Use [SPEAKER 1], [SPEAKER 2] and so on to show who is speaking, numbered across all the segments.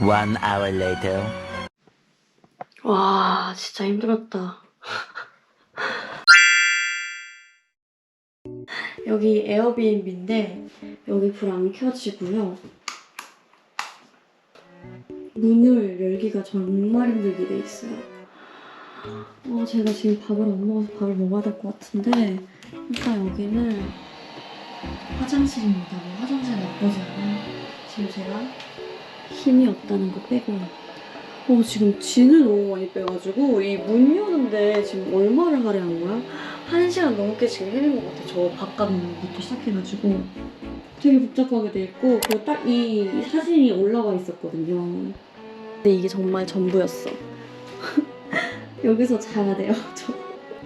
[SPEAKER 1] One hour later.
[SPEAKER 2] 와 진짜 힘들었다. 여기 에어비앤비인데 여기 불 안 켜지고요. 문을 열기가 정말 힘들게 돼 있어요. 어, 제가 지금 밥을 안 먹어서 밥을 먹어야 될 것 같은데 일단 여기는 화장실입니다. 뭐 화장실 나쁘지 않아요. 지금 제가 힘이 없다는 거 빼고 어, 지금 진을 너무 많이 빼가지고 이 문 여는데 지금 얼마를 할애한 거야? 한 시간 넘게 지금 헤맨 것 같아. 저 바깥부터 시작해가지고 되게 복잡하게 돼 있고 그리고 딱이 사진이 올라와 있었거든요. 근데 이게 정말 전부였어. 여기서 자야 돼요. 저.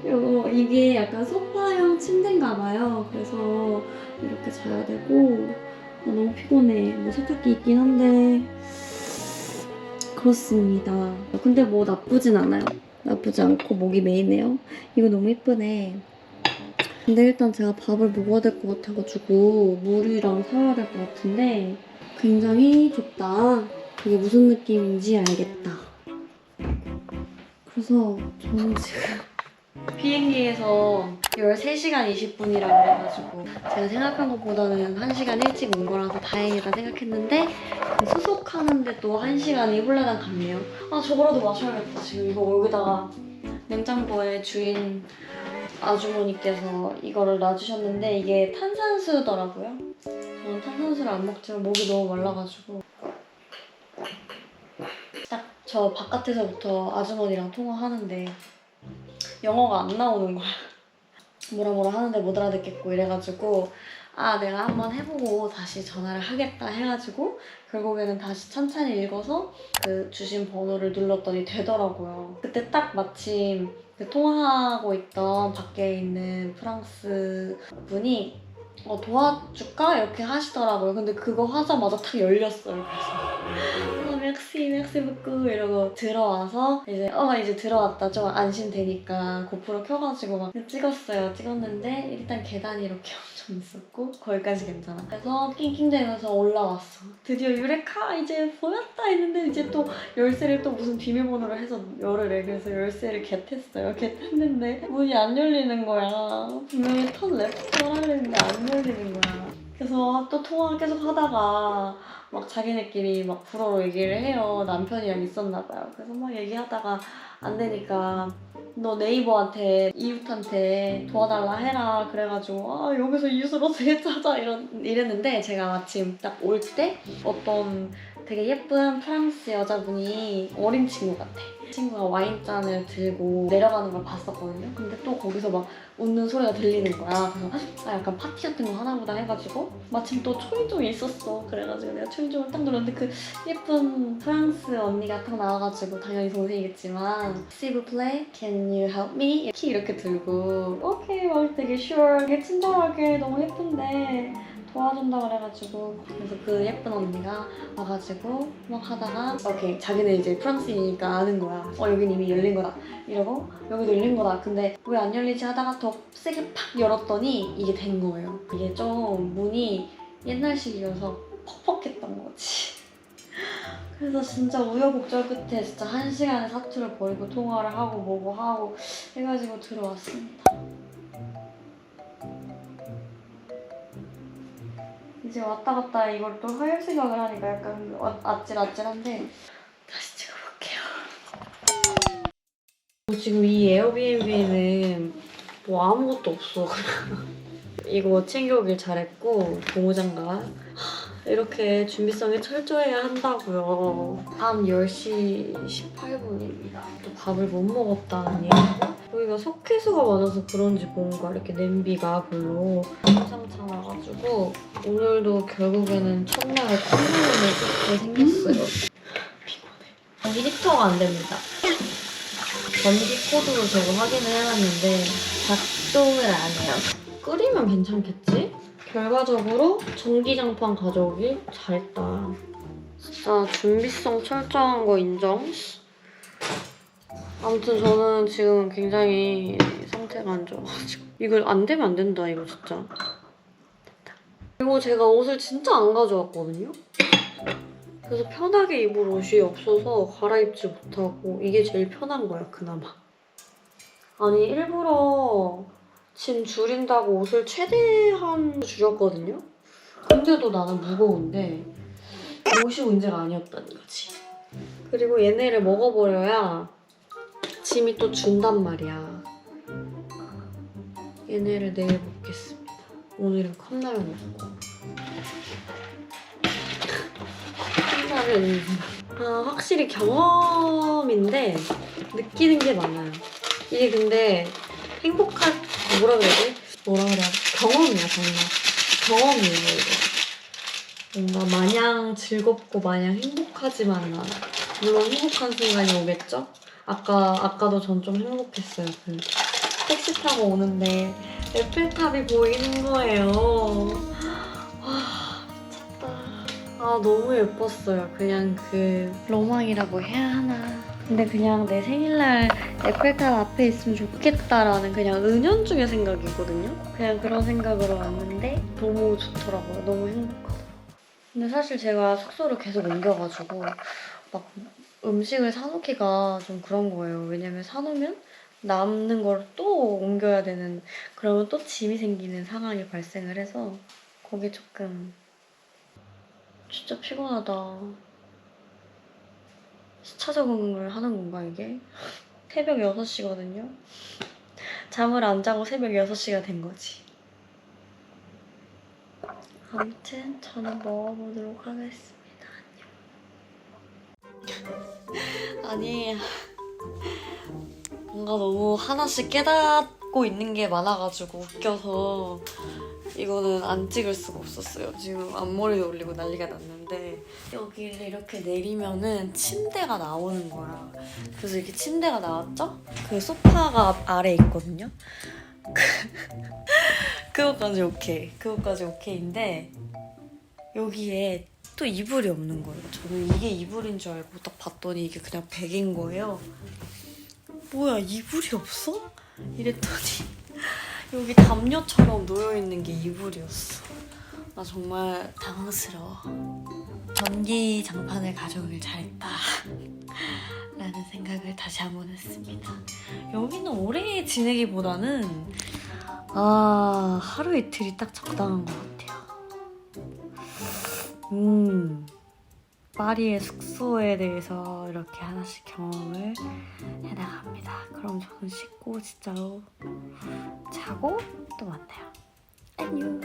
[SPEAKER 2] 이거 이게 약간 소파형 침대인가 봐요. 그래서 이렇게 자야 되고 나 너무 피곤해. 뭐 세탁기 있긴 한데 그렇습니다. 근데 뭐 나쁘진 않아요. 나쁘지 않고 목이 메이네요. 이거 너무 예쁘네. 근데 일단 제가 밥을 먹어야 될 것 같아가지고 물이랑 사와야 될 것 같은데 굉장히 좋다. 이게 무슨 느낌인지 알겠다. 그래서 저는 지금 비행기에서 13시간 20분이라 그래가지고 제가 생각한 것보다는 1시간 일찍 온 거라서 다행이다 생각했는데 수속하는데 또 1시간이 홀라당 갔네요. 아 저거라도 마셔야겠다. 지금 이거 여기다가 냉장고에 주인 아주머니께서 이거를 놔주셨는데 이게 탄산수더라고요. 저는 탄산수를 안 먹지만 목이 너무 말라가지고 딱 저 바깥에서부터 아주머니랑 통화하는데 영어가 안 나오는 거야. 뭐라 뭐라 하는데 못 알아듣겠고 이래가지고 아 내가 한번 해보고 다시 전화를 하겠다 해가지고 결국에는 다시 천천히 읽어서 그 주신 번호를 눌렀더니 되더라고요. 그때 딱 마침 그 통화하고 있던 밖에 있는 프랑스 분이 어, 도와줄까? 이렇게 하시더라고요. 근데 그거 하자마자 탁 열렸어요. 그래서 어, 맥시, 맥시 부끄 이러고 들어와서 이제 어 이제 들어왔다 좀 안심되니까 고프로 켜가지고 막 찍었어요. 찍었는데 일단 계단이 이렇게 엄청 있었고 거기까지 괜찮아. 그래서 낑낑대면서 올라왔어. 드디어 유레카 이제 보였다 했는데 이제 또 열쇠를 또 무슨 비밀번호를 해서 열을 그래서 열쇠를 겟했어요. 겟했는데 문이 안 열리는 거야. 분명히 턴 레프트를 하려는데 안 열리는 거야. 그래서 또 통화 계속 하다가 막 자기네끼리 막 불어로 얘기를 해요. 남편이랑 있었나 봐요. 그래서 막 얘기하다가 안 되니까 너 네이버한테 이웃한테 도와달라 해라 그래가지고 아 여기서 이웃을 어떻게 찾아 이런 이랬는데 제가 마침 딱 올 때 어떤 되게 예쁜 프랑스 여자분이 어린 친구 같아. 친구가 와인잔을 들고 내려가는 걸 봤었거든요. 근데 또 거기서 막 웃는 소리가 들리는 거야. 그래서 아 약간 파티 같은 거 하나보다 해가지고 마침 또 초인종이 있었어. 그래가지고 내가 초인종을 딱 눌렀는데 그 예쁜 프랑스 언니가 딱 나와가지고 당연히 동생이겠지만 S'il vous plaît, can you help me? 키 이렇게 들고 오케이 막 되게 sure 되게 친절하게 너무 예쁜데 도와준다 그래가지고 그래서 그 예쁜 언니가 와가지고 막 하다가 오케이 자기는 이제 프랑스이니까 아는 거야. 어 여긴 이미 열린 거다. 이러고 여기도 열린 거다. 근데 왜 안 열리지 하다가 더 세게 팍 열었더니 이게 된 거예요. 이게 좀 문이 옛날식이어서 퍽퍽했던 거지. 그래서 진짜 우여곡절 끝에 진짜 한 시간의 사투를 벌이고 통화를 하고 뭐고 하고 해가지고 들어왔습니다 이제 왔다 갔다 이걸 또 할 생각을 하니까 약간 아- 아찔아찔한데 다시 찍어볼게요. 지금 이 에어비앤비에는 뭐 아무것도 없어. 이거 챙겨오길 잘했고 고무장갑 이렇게 준비성이 철저해야 한다고요. 밤 10시 18분입니다. 또 밥을 못 먹었다는 얘기고 여기가 석회수가 많아서 그런지 뭔가 이렇게 냄비가 별로 괜찮지 않아가지고 오늘도 결국에는 첫날에 콧물을 쏟게 생겼어요. 피곤해. 히터가 안 됩니다. 전기 코드로 제가 확인을 해봤는데 작동을 안 해요. 끓이면 괜찮겠지? 결과적으로 전기장판 가져오길 잘했다. 진짜 준비성 철저한 거 인정? 아무튼 저는 지금 굉장히 상태가 안 좋아가지고 이걸 안 되면 안 된다 이거 진짜 됐다 그리고 제가 옷을 진짜 안 가져왔거든요. 그래서 편하게 입을 옷이 없어서 갈아입지 못하고 이게 제일 편한 거야 그나마. 아니 일부러 짐 줄인다고 옷을 최대한 줄였거든요. 근데도 나는 무거운데 옷이 문제가 아니었다는 거지. 그리고 얘네를 먹어버려야 짐이 또 준단 말이야. 얘네를 내일 먹겠습니다. 오늘은 컵라면 먹고. 컵라면. 아, 확실히 경험인데 느끼는 게 많아요. 이게 근데 행복한 뭐라 그래야 돼? 뭐라 그래야 돼? 경험이야 정말. 경험이에요 이거. 뭔가 마냥 즐겁고 마냥 행복하지만은 않아. 물론 행복한 순간이 오겠죠? 아까 아까도 전 좀 행복했어요. 그 택시 타고 오는데 에펠탑이 보이는 거예요. 와 미쳤다. 아 너무 예뻤어요. 그냥 그 로망이라고 해야 하나. 근데 그냥 내 생일날 에펠탑 앞에 있으면 좋겠다라는 그냥 은연중의 생각이거든요. 그냥 그런 생각으로 왔는데 너무 좋더라고요. 너무 행복하고. 근데 사실 제가 숙소를 계속 옮겨가지고 막 음식을 사놓기가 좀 그런 거예요. 왜냐면 사놓으면 남는 걸 또 옮겨야 되는 그러면 또 짐이 생기는 상황이 발생을 해서 거기 조금 진짜 피곤하다. 시차 적응을 하는 건가 이게? 새벽 6시거든요. 잠을 안 자고 새벽 6시가 된 거지. 아무튼 저는 먹어보도록 하겠습니다. 안녕. 아니 뭔가 너무 하나씩 깨닫고 있는 게 많아가지고 웃겨서 이거는 안 찍을 수가 없었어요. 지금 앞머리도 올리고 난리가 났는데 여기를 이렇게 내리면은 침대가 나오는 거야. 그래서 이렇게 침대가 나왔죠? 그 소파가 앞- 아래 있거든요. 그거까지 오케이. 그거까지 오케이인데 여기에 또 이불이 없는 거예요. 저는 이게 이불인 줄 알고 딱 봤더니 이게 그냥 베개인 거예요. 뭐야 이불이 없어? 이랬더니 여기 담요처럼 놓여 있는 게 이불이었어. 나 정말 당황스러워. 전기 장판을 가져오길 잘했다. 라는 생각을 다시 한 번 했습니다. 여기는 오래 지내기보다는 아 하루 이틀이 딱 적당한 것 같아요. 음 파리의 숙소에 대해서 이렇게 하나씩 경험을 해나갑니다. 그럼 저는 씻고 진짜로 자고 또 만나요. 안녕.